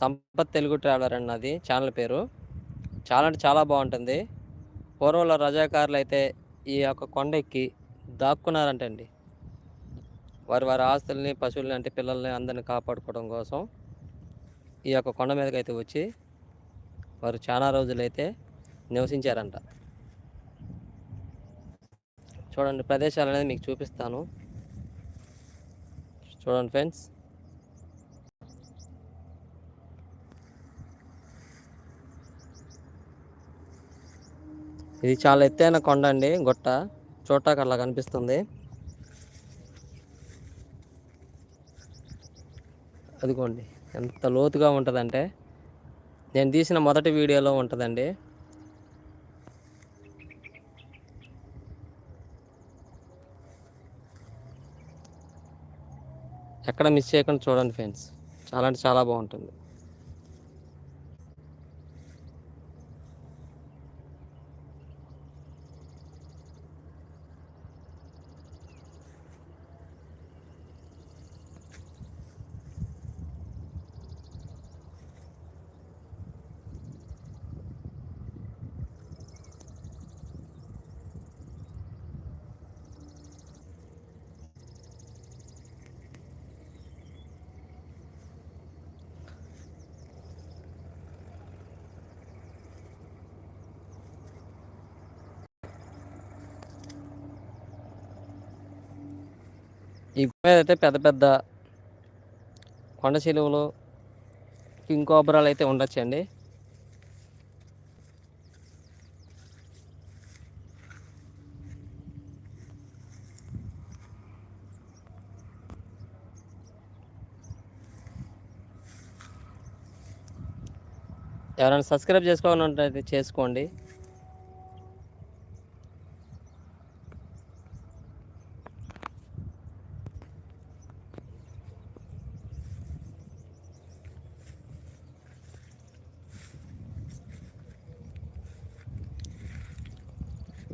Sampath Telugu traveller అన్నది channel పేరు. చాలా అంటే చాలా బాగుంటుంది. పూర్వంలో రజాకారులు అయితే ఈ యొక్క కొండ ఎక్కి దాక్కున్నారంటండి. వారి వారి ఆస్తుల్ని పశువుల్ని అంటే పిల్లల్ని అందరిని కాపాడుకోవడం కోసం ఈ యొక్క కొండ మీదకి అయితే వచ్చి వారు చాలా రోజులైతే నివసించారంట. చూడండి ప్రదేశాలు అనేది మీకు చూపిస్తాను. చూడండి ఫ్రెండ్స్. ఇది చాలా ఎత్తైన కొండ అండి గుట్ట. చూడటానికి అలా కనిపిస్తుంది. అదిగోండి ఎంత లోతుగా ఉంటుందంటే నేను తీసిన మొదటి వీడియోలో ఉంటుందండి. ఎక్కడ మిస్ చేయకుండా చూడండి ఫ్రెండ్స్ చాలా అంటే చాలా బాగుంటుంది. అయితే పెద్ద పెద్ద కొండ చిలువలు కింగ్ కోబ్రాలు అయితే ఉండొచ్చండి. ఎవరైనా సబ్స్క్రైబ్ చేసుకోవాలంటే చేసుకోండి.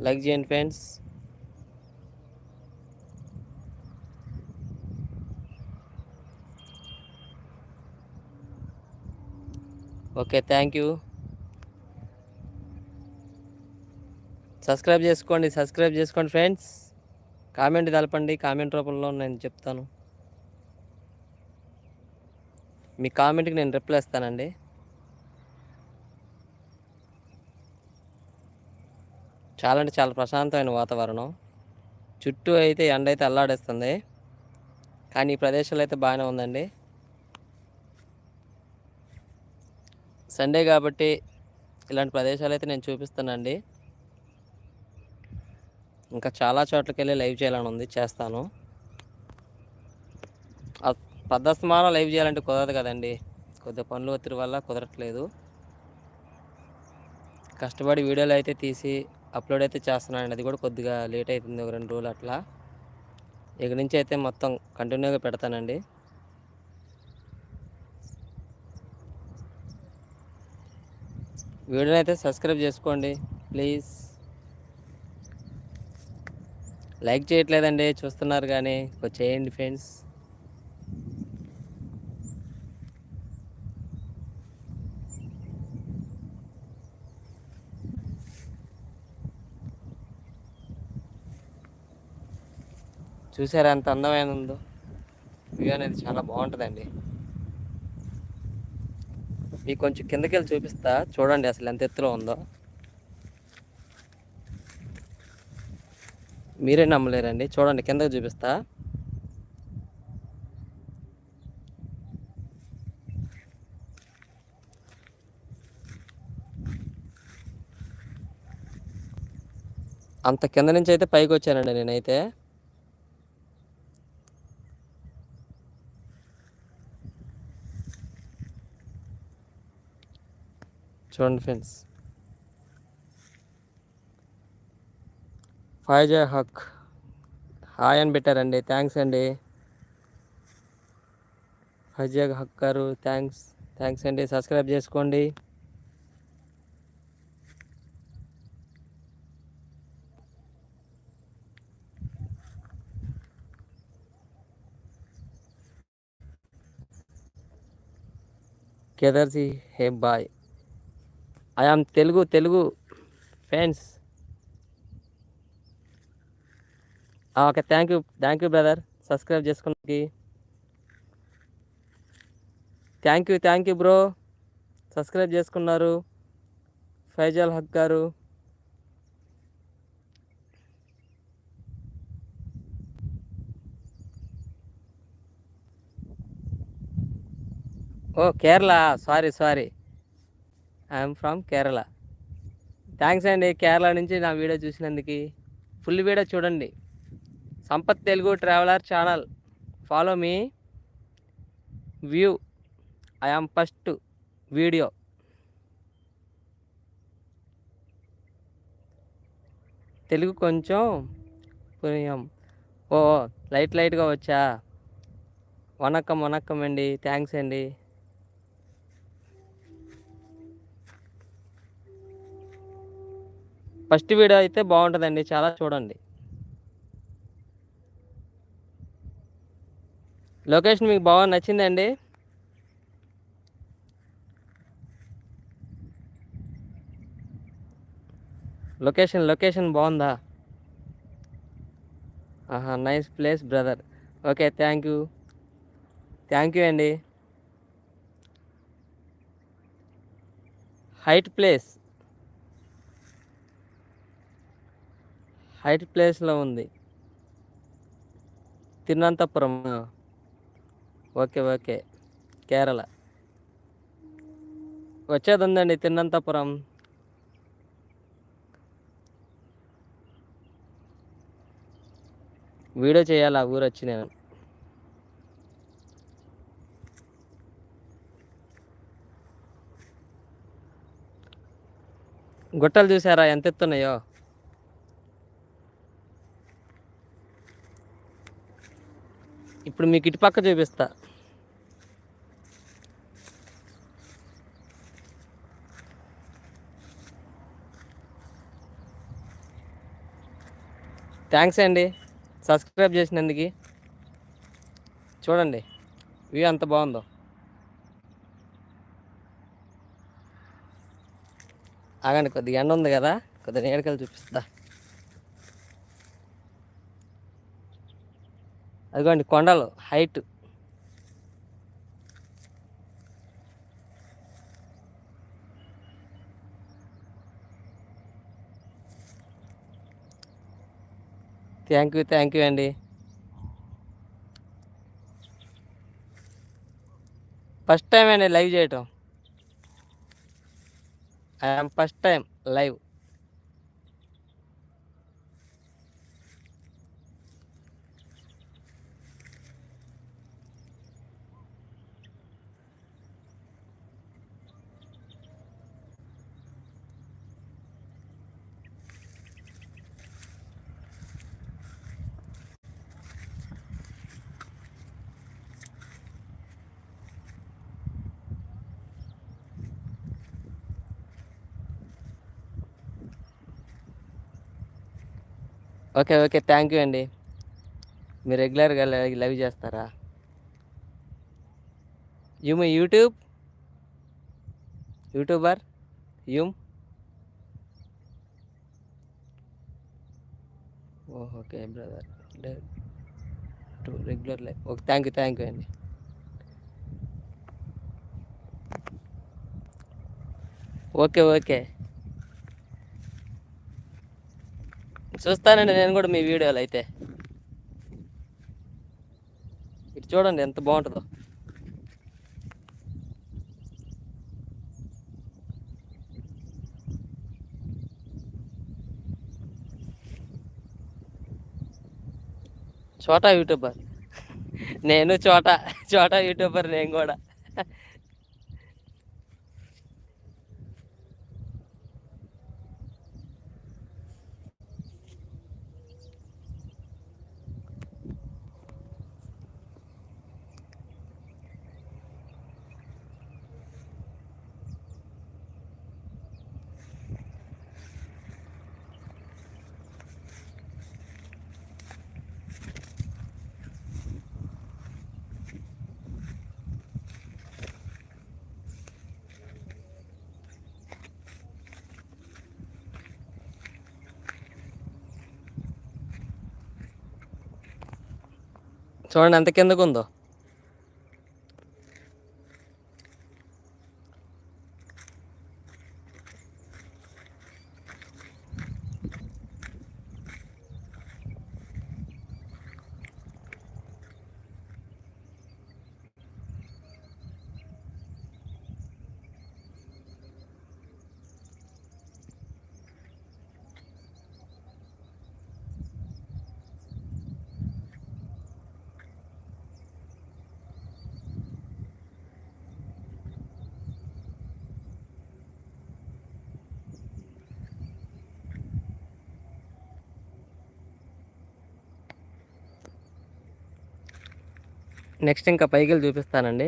లైక్ చేయండి friends. Okay thank you. Subscribe చేసుకోండి సబ్స్క్రైబ్ చేసుకోండి ఫ్రెండ్స్. కామెంట్ తెలపండి కామెంట్ రూపంలో నేను చెప్తాను. మీ కామెంట్కి నేను రిప్లై ఇస్తానండి. చాలా అంటే చాలా ప్రశాంతమైన వాతావరణం. చుట్టూ అయితే ఎండ అయితే అల్లాడేస్తుంది. కానీ ఈ ప్రదేశంలో అయితే బాగానే ఉందండి. సండే కాబట్టి ఇలాంటి ప్రదేశాలు అయితే నేను చూపిస్తానండి. ఇంకా చాలా చోట్లకి వెళ్ళి లైవ్ చేయాలని ఉంది చేస్తాను. పద్దస్తమానం లైవ్ చేయాలంటే కుదరదు కదండి. కొద్దిగా పనులు ఒత్తిడి వల్ల కుదరట్లేదు. కష్టపడి వీడియోలు అయితే తీసి అప్లోడ్ అయితే చేస్తున్నానండి అది కూడా కొద్దిగా లేట్ అవుతుంది ఒక రెండు రోజులు అట్లా. ఇక నుంచి అయితే మొత్తం కంటిన్యూగా పెడతానండి. వీడియోని అయితే సబ్స్క్రైబ్ చేసుకోండి ప్లీజ్. లైక్ చేయట్లేదండి చూస్తున్నారు కానీ చేయండి ఫ్రెండ్స్. చూసారా ఎంత అందమైన ఉందో? వ్యూ అనేది చాలా బాగుంటుందండి. మీకు కొంచెం కిందకి వెళ్ళి చూపిస్తా. చూడండి అసలు ఎంత ఎత్తులో ఉందో. మీరే నమ్మలేరండి. చూడండి కిందకి చూపిస్తా. అంత కింద నుంచి అయితే పైకి వచ్చానండి నేనైతే. చూడండి ఫ్రెండ్స్. ఫైజా హక్. హాయ్ అని పెట్టారండి. థ్యాంక్స్ అండి. ఫైజా హక్ గారు థ్యాంక్స్ థ్యాంక్స్ అండి. సబ్స్క్రైబ్ చేసుకోండి. కేదర్సి hey bye. Am Telugu Telugu fans okay thank you thank you brother subscribe చేసుకున్నకి thank you thank you bro subscribe చేసుకున్నారు. ఫైజల్ హక్ గారు. ఓ Kerala sorry sorry I'm from Kerala. Thanks అండి కేరళ నుంచి నా వీడియో చూసినందుకు. ఫుల్ వీడియో చూడండి. Sampath Telugu traveller channel. Follow me view I am first video Telugu కొంచెం పుణ్యం ఓ light లైట్గా వచ్చా? వనక్కం వనక్కం అండి. థ్యాంక్స్ అండి. ఫస్ట్ వీడియో అయితే బాగుంటుందండి చాలా చూడండి. లొకేషన్ మీకు బాగా నచ్చిందండి. లొకేషన్ లొకేషన్ బాగుందా? ఆహా nice place brother. Okay thank you. Thank you అండి. Height place. హైట్ ప్లేస్లో ఉంది. Thiruvananthapuram okay okay. కేరళ. వచ్చేది ఉందండి తిరునంతపురం వీడియో చేయాలి ఆ ఊరు వచ్చి నేను. గుట్టలు చూసారా? ఎంత ఎత్తున్నాయో ఇప్పుడు మీకు ఇటుపక్క చూపిస్తా. థ్యాంక్స్ అండి. సబ్స్క్రైబ్ చేసినందుకు. చూడండి. వ్యూ ఎంత బాగుందో. ఆగండి కొద్దిగా ఎండ ఉంది కదా. కొద్దిగా నేడుకలు చూపిస్తా. అదిగోండి కొండలు height thank you thank you అండి. ఫస్ట్ టైం అండి లైవ్ చేయటం. I'm first time live okay okay thank you అండి. మీరు రెగ్యులర్గా లైవ్ చేస్తారా? యూమ్ YouTube YouTuber um okay brother to regular life okay thank you thank you అండి. ఓకే ఓకే చూస్తానండి నేను కూడా మీ వీడియోలు అయితే. ఇటు చూడండి ఎంత బాగుంటుందో. చోటా యూట్యూబర్. నేను చోటా చోటా యూట్యూబర్ నేను కూడా. చూడండి ఎంత కిందకు ఉందో నెక్స్ట్ ఇంకా పైకి వెళ్ళి చూపిస్తానండి.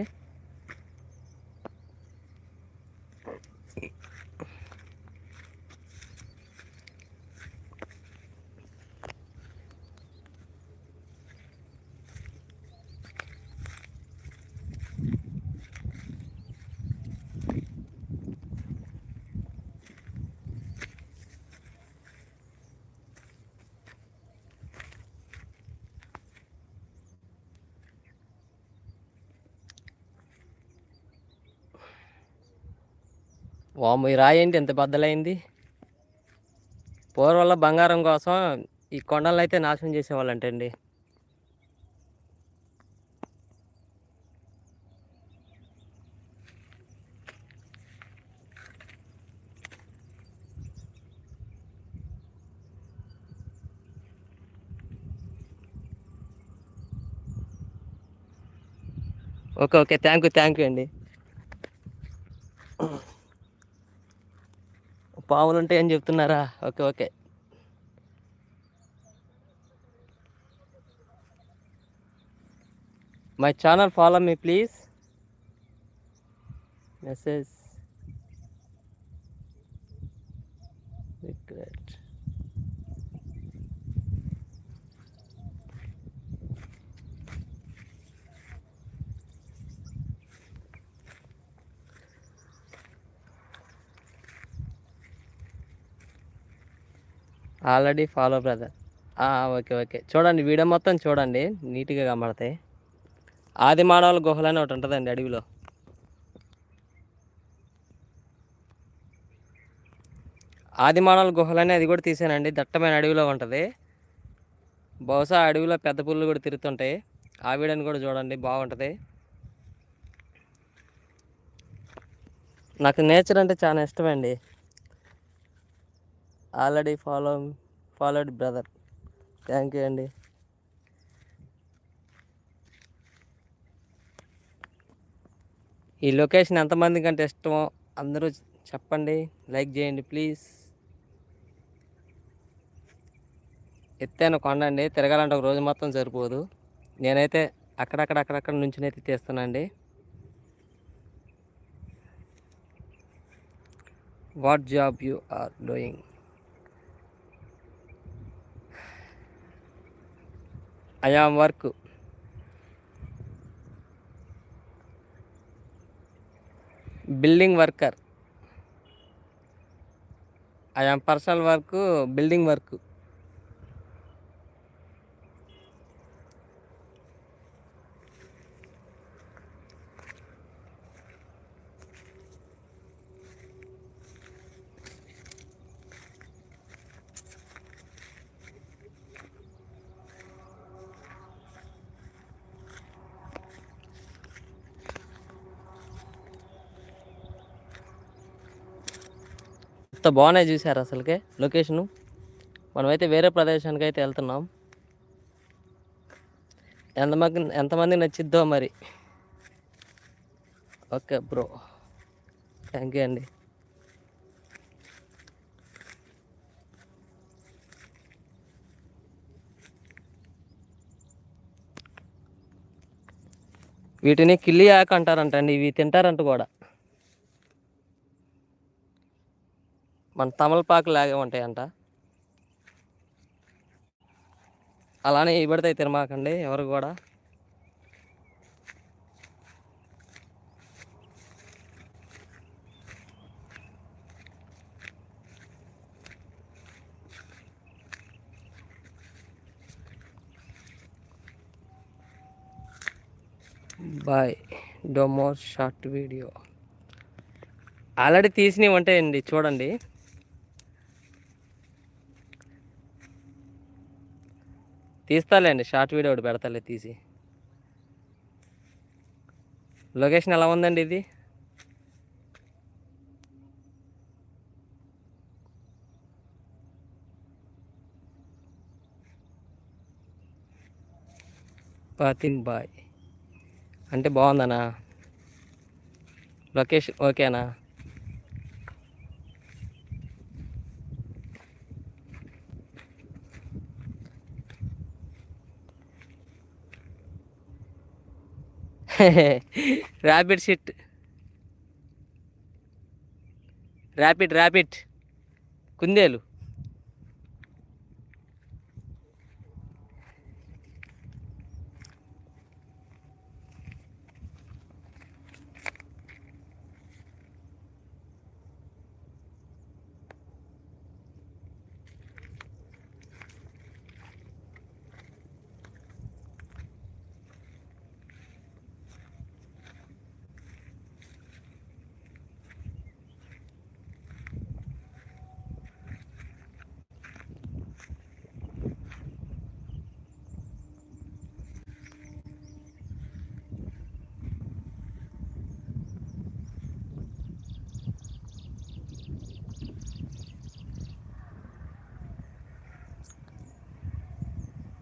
వాము ఈ రాయి ఏంటి ఎంత బద్దలైంది? పూర్వంలో బంగారం కోసం ఈ కొండలను అయితే నాశనం చేసేవాళ్ళంటండి. Okay okay. Thank you thank you అండి. పాములు ఉంటాయని చెప్తున్నారా? Okay okay. My channel follow me please. Message. Already follow brother okay okay చూడండి వీడియో మొత్తం చూడండి. నీట్గా కనబడతాయి. ఆది మానవుల గుహలని ఒకటి ఉంటుందండి అడవిలో. ఆది మానవుల గుహలని అది కూడా తీసానండి. దట్టమైన అడవిలో ఉంటుంది. బహుశా అడవిలో పెద్ద పుల్లు కూడా తిరుగుతుంటాయి. ఆ వీడియోని కూడా చూడండి బాగుంటుంది. నాకు నేచర్ అంటే చాలా ఇష్టమండి. Already follow followed brother. Thank you అండి. ఈ లొకేషన్ ఎంతమంది కంటే ఇష్టమో అందరూ చెప్పండి. లైక్ చేయండి ప్లీజ్. ఎత్తైన కొండ అండి. తిరగాలంటే ఒక రోజు మొత్తం సరిపోదు. నేనైతే అక్కడక్కడ అక్కడక్కడ నుంచినైతే తీస్తానండి. What job you are doing I work building worker I am personal work building work ఎంత బాగున్నాయి చూసారు అసలుకే లొకేషను. మనమైతే వేరే ప్రదేశానికి అయితే వెళ్తున్నాం ఎంతమంది ఎంతమంది నచ్చిద్దో మరి. Okay bro. థ్యాంక్ యూ అండి. వీటిని కిల్లి ఆకు అంటారంటండి ఇవి తింటారంట కూడా. మన తమలపాకు లాగే ఉంటాయంట. అలానే ఇబడితే తినమాకండి ఎవరు కూడా. బాయ్ డొమో షార్ట్ వీడియో. ఆల్రెడీ తీసినవి ఉంటాయండి చూడండి. తీస్తాలేండి షార్ట్ వీడియో ఒకటి పెడతాలే తీసి. లొకేషన్ ఎలా ఉందండి ఇది? పాతిన్ బాయ్. అంటే బాగుందనా? లొకేషన్ ఓకేనా? ర్యాపిడ్ షిట్ ర్యాపిడ్ ర్యాపిడ్ కుందేలు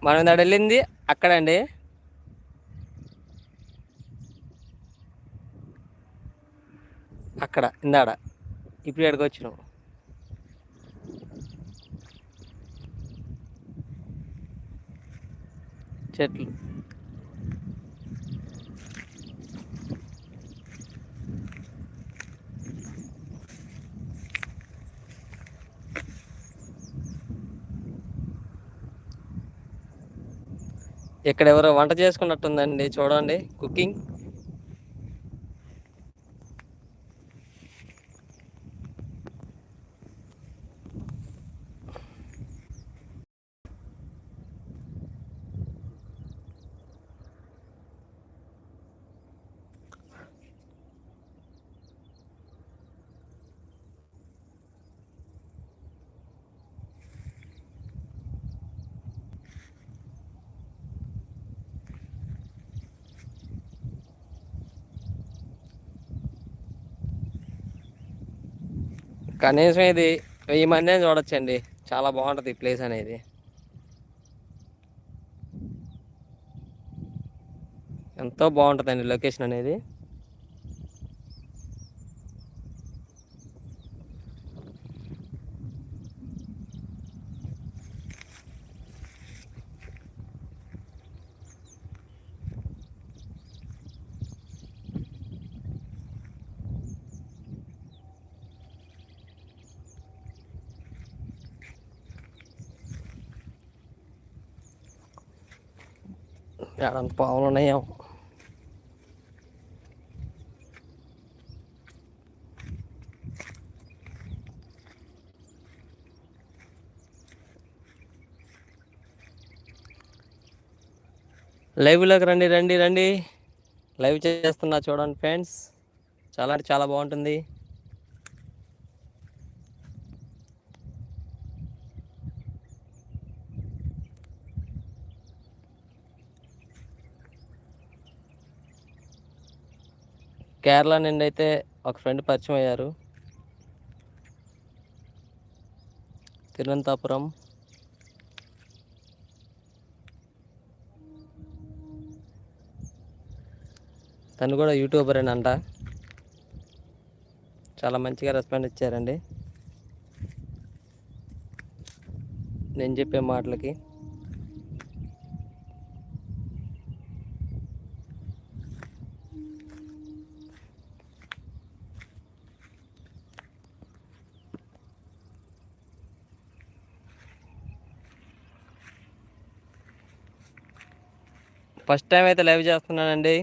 మనం ఇందాడ వెళ్ళింది అక్కడండి. అక్కడ ఇందాడ. ఇప్పుడు ఎక్కడికి వచ్చినాం. చెట్లు. ఇక్కడ ఎవరో వంట చేసుకున్నట్టుందండి చూడండి కుకింగ్ కనీసం ఇది వెయ్యి మంది చూడొచ్చండి. చాలా బాగుంటుంది ఈ ప్లేస్ అనేది. ఎంతో బాగుంటుందండి లొకేషన్ అనేది. పావులు ఉన్నాయో. లైవ్లోకి రండి రండి రండి. లైవ్ చేస్తున్నా చూడండి ఫ్రెండ్స్. చాలా అంటే చాలా బాగుంటుంది. కేరళ నుండి అయితే ఒక ఫ్రెండ్ పరిచయం అయ్యారు. తిరువనంతపురం. తను కూడా యూట్యూబర్ అంట చాలా మంచిగా రెస్పాండ్ ఇచ్చారండి. నేను చెప్పే మాటలకి. ఫస్ట్ టైం అయితే లైవ్ చేస్తున్నానండి.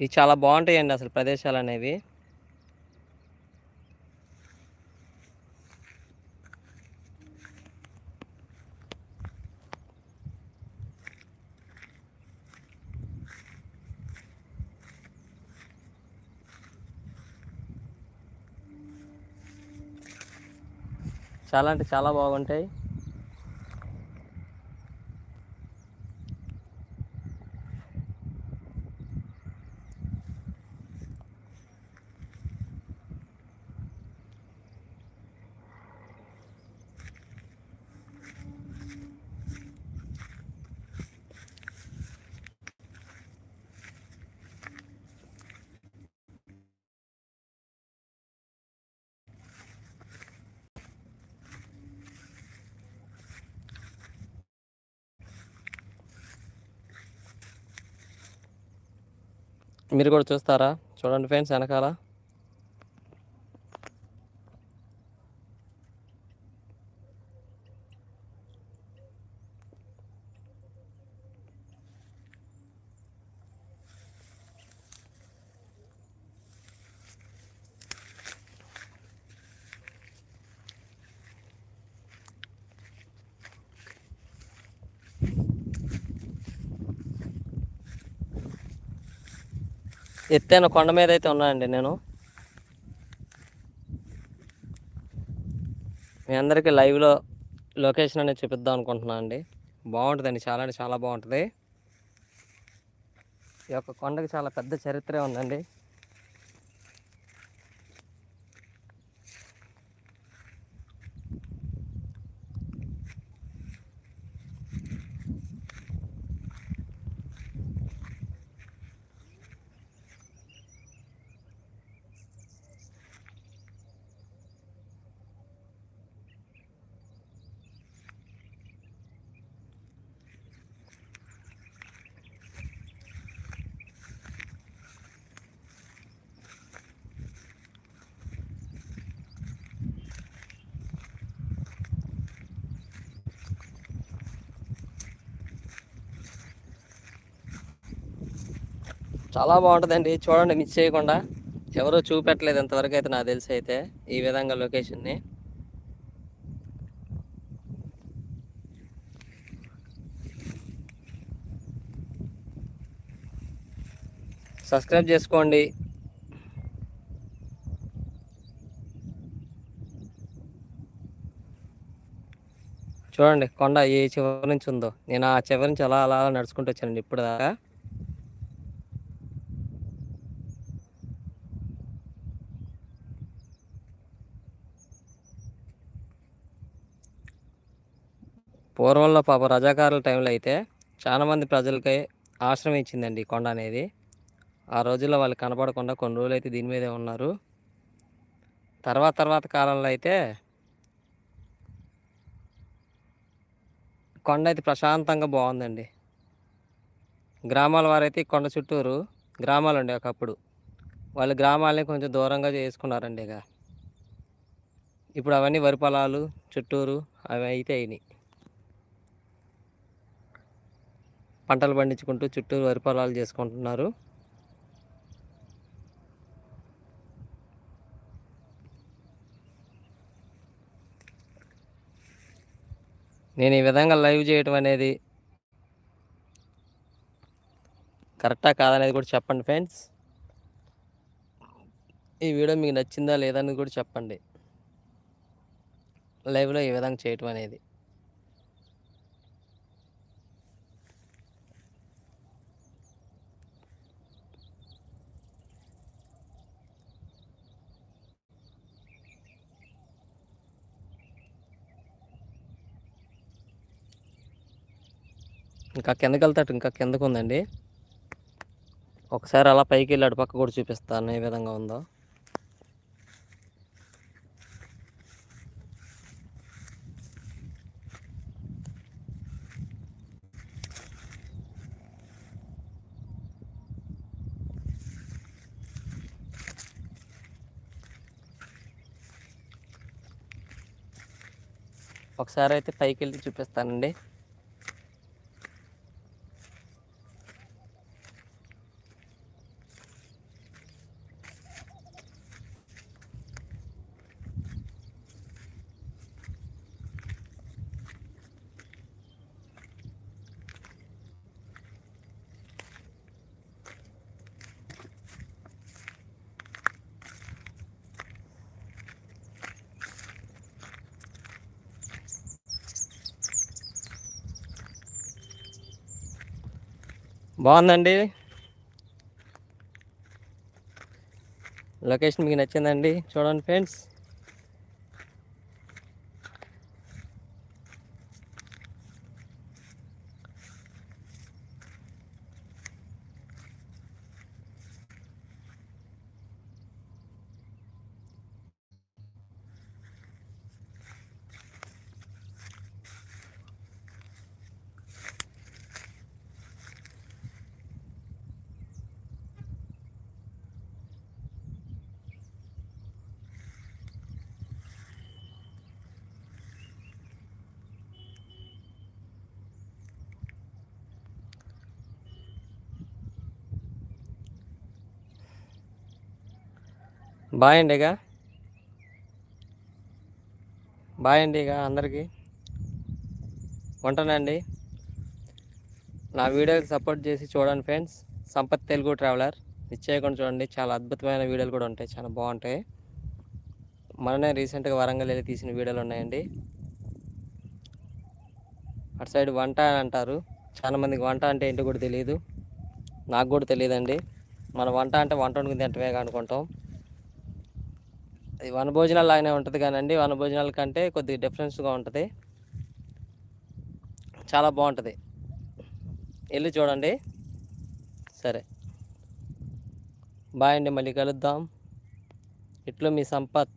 ఇవి చాలా బాగుంటాయండి అసలు ప్రదేశాలు అనేవి. చాలా అంటే చాలా బాగుంటాయి. మీరు కూడా చూస్తారా? చూడండి ఫ్రెండ్స్ వెనకాల. ఎత్తైన కొండ మీద అయితే ఉన్నానండి నేను. మీ అందరికీ లైవ్లో లొకేషన్ అనేది చూపిద్దాం అనుకుంటున్నాను అండి. బాగుంటుందండి చాలా అంటే చాలా బాగుంటుంది. ఈ యొక్క కొండకి చాలా పెద్ద చరిత్రే ఉందండి. చాలా బాగుంటుందండి. చూడండి మిస్ చేయకుండా. ఎవరో చూపెట్టలేదు ఇంతవరకు అయితే నాకు తెలిసి అయితే ఈ విధంగా లొకేషన్ని సబ్స్క్రైబ్ చేసుకోండి. చూడండి కొండ ఏ చివరి నుంచి ఉందో. నేను ఆ చివరి నుంచి అలా అలా నడుచుకుంటూ వచ్చానండి ఇప్పుడు దాకా పూర్వంలో పాప రజాకారుల టైంలో అయితే చాలామంది ప్రజలకి ఆశ్రమం ఇచ్చిందండి ఈ కొండ అనేది. ఆ రోజుల్లో వాళ్ళు కనపడకుండా కొన్ని రోజులు అయితే దీని మీదే ఉన్నారు. తర్వాత తర్వాత కాలంలో అయితే కొండ అయితే ప్రశాంతంగా బాగుందండి. గ్రామాల వారైతే కొండ చుట్టూరు గ్రామాలు ఉండే ఒకప్పుడు. వాళ్ళు గ్రామాలని కొంచెం దూరంగా చేసుకున్నారండి ఇక. ఇప్పుడు అవన్నీ వరి పొలాలు చుట్టూరు అవి అయితే అయినాయి. పంటలు పండించుకుంటూ చుట్టూరు వరి పొలాలు చేసుకుంటున్నారు. నేను ఈ విధంగా లైవ్ చేయటం అనేది కరెక్టా కాదనేది కూడా చెప్పండి ఫ్రెండ్స్. ఈ వీడియో మీకు నచ్చిందా లేదా అనేది కూడా చెప్పండి. లైవ్లో ఈ విధంగా చేయటం అనేది. ఇంకా కిందకి వెళ్తాడు ఇంకా కిందకు ఉందండి ఒకసారి అలా పైకి వెళ్ళి అటుపక్క కూడా చూపిస్తాను ఏ విధంగా ఉందో. ఒకసారి అయితే పైకి వెళ్ళి చూపిస్తానండి. బాగుందండి. లొకేషన్ మీకు నచ్చిందండి. చూడండి ఫ్రెండ్స్. బాయ్ అండి ఇక. బాయ్ అండి ఇక అందరికీ. ఉంటానండి. నా వీడియోకి సపోర్ట్ చేసి చూడండి ఫ్రెండ్స్. సంపత్ తెలుగు ట్రావెలర్. నిశ్చయకుండా చూడండి చాలా అద్భుతమైన వీడియోలు కూడా ఉంటాయి చాలా బాగుంటాయి. మననే రీసెంట్గా వరంగల్ వెళ్ళి తీసిన వీడియోలు ఉన్నాయండి. అటు సైడ్ వంట అని అంటారు. చాలా మందికి వంట అంటే ఏంటో కూడా తెలియదు నాకు కూడా తెలియదండి. మన వంట అంటే వంట వండుకుని తింటమే అనుకుంటాం. ఇది వన భోజనాలు లాగానే ఉంటుంది కానండి. వన భోజనాల కంటే కొద్దిగా డిఫరెన్స్గా ఉంటుంది. చాలా బాగుంటుంది. వెళ్ళి చూడండి. సరే. బాయ్ అండి. మళ్ళీ కలుద్దాం. ఇట్లు మీ సంపత్.